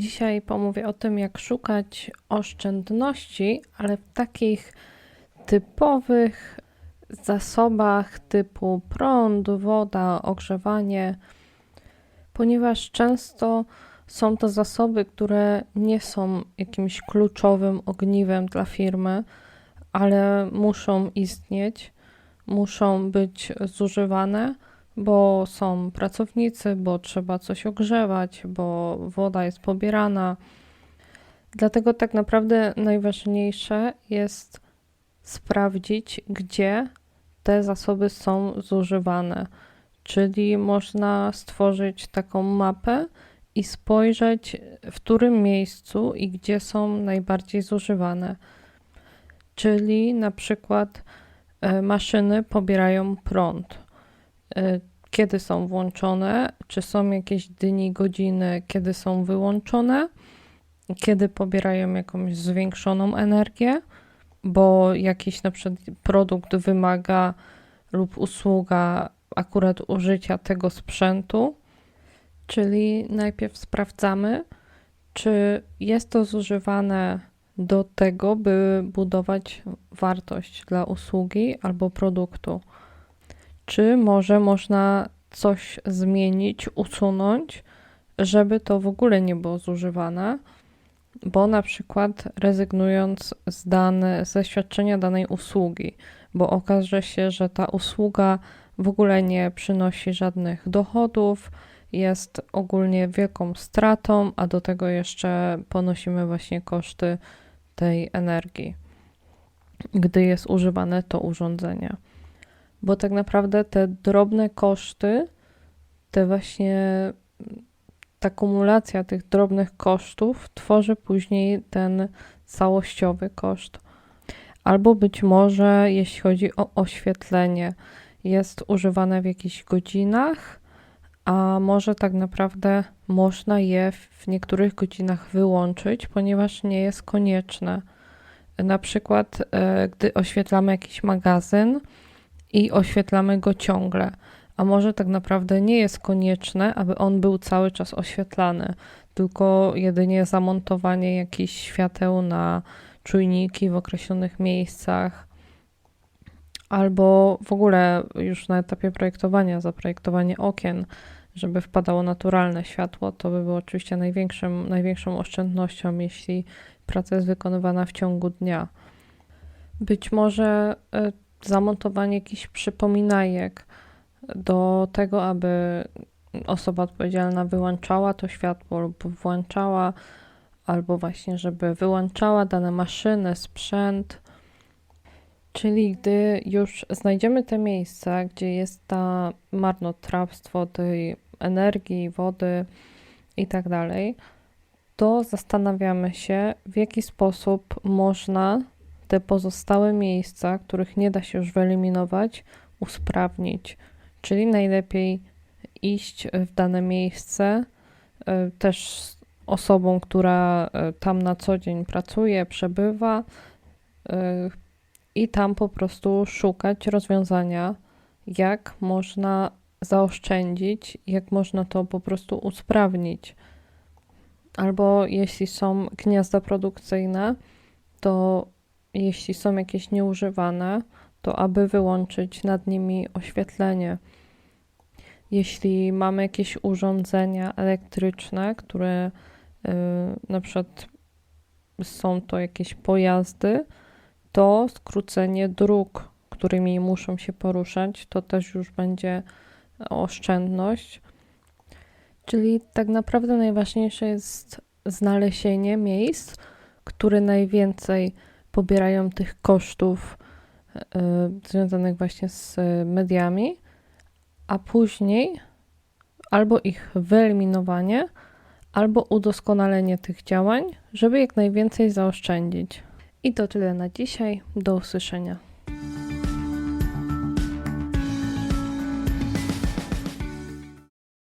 Dzisiaj pomówię o tym, jak szukać oszczędności, ale w takich typowych zasobach typu prąd, woda, ogrzewanie, ponieważ często są to zasoby, które nie są jakimś kluczowym ogniwem dla firmy, ale muszą istnieć, muszą być zużywane bo są pracownicy, bo trzeba coś ogrzewać, bo woda jest pobierana. Dlatego tak naprawdę najważniejsze jest sprawdzić, gdzie te zasoby są zużywane. Czyli można stworzyć taką mapę i spojrzeć, w którym miejscu i gdzie są najbardziej zużywane. Czyli na przykład e, maszyny pobierają prąd e, kiedy są włączone, czy są jakieś dni, godziny, kiedy są wyłączone, kiedy pobierają jakąś zwiększoną energię, bo jakiś na przykład produkt wymaga lub usługa akurat użycia tego sprzętu. Czyli najpierw sprawdzamy, czy jest to zużywane do tego, by budować wartość dla usługi albo produktu czy może można coś zmienić, usunąć, żeby to w ogóle nie było zużywane, bo na przykład rezygnując z dane, ze świadczenia danej usługi, bo okaże się, że ta usługa w ogóle nie przynosi żadnych dochodów, jest ogólnie wielką stratą, a do tego jeszcze ponosimy właśnie koszty tej energii, gdy jest używane to urządzenie bo tak naprawdę te drobne koszty, te właśnie ta kumulacja tych drobnych kosztów tworzy później ten całościowy koszt. Albo być może, jeśli chodzi o oświetlenie, jest używane w jakichś godzinach, a może tak naprawdę można je w niektórych godzinach wyłączyć, ponieważ nie jest konieczne. Na przykład, e, gdy oświetlamy jakiś magazyn, i oświetlamy go ciągle. A może tak naprawdę nie jest konieczne, aby on był cały czas oświetlany, tylko jedynie zamontowanie jakichś świateł na czujniki w określonych miejscach, albo w ogóle już na etapie projektowania, zaprojektowanie okien, żeby wpadało naturalne światło, to by było oczywiście największym, największą oszczędnością, jeśli praca jest wykonywana w ciągu dnia. Być może e, zamontowanie jakichś przypominajek do tego, aby osoba odpowiedzialna wyłączała to światło lub włączała, albo właśnie, żeby wyłączała dane maszyny, sprzęt. Czyli gdy już znajdziemy te miejsca, gdzie jest ta marnotrawstwo tej energii, wody i tak dalej, to zastanawiamy się, w jaki sposób można te pozostałe miejsca, których nie da się już wyeliminować, usprawnić. Czyli najlepiej iść w dane miejsce e, też z osobą, która e, tam na co dzień pracuje, przebywa e, i tam po prostu szukać rozwiązania, jak można zaoszczędzić, jak można to po prostu usprawnić. Albo jeśli są gniazda produkcyjne, to jeśli są jakieś nieużywane, to aby wyłączyć nad nimi oświetlenie. Jeśli mamy jakieś urządzenia elektryczne, które yy, na przykład są to jakieś pojazdy, to skrócenie dróg, którymi muszą się poruszać, to też już będzie oszczędność. Czyli tak naprawdę najważniejsze jest znalezienie miejsc, które najwięcej pobierają tych kosztów y, związanych właśnie z mediami, a później albo ich wyeliminowanie, albo udoskonalenie tych działań, żeby jak najwięcej zaoszczędzić. I to tyle na dzisiaj. Do usłyszenia.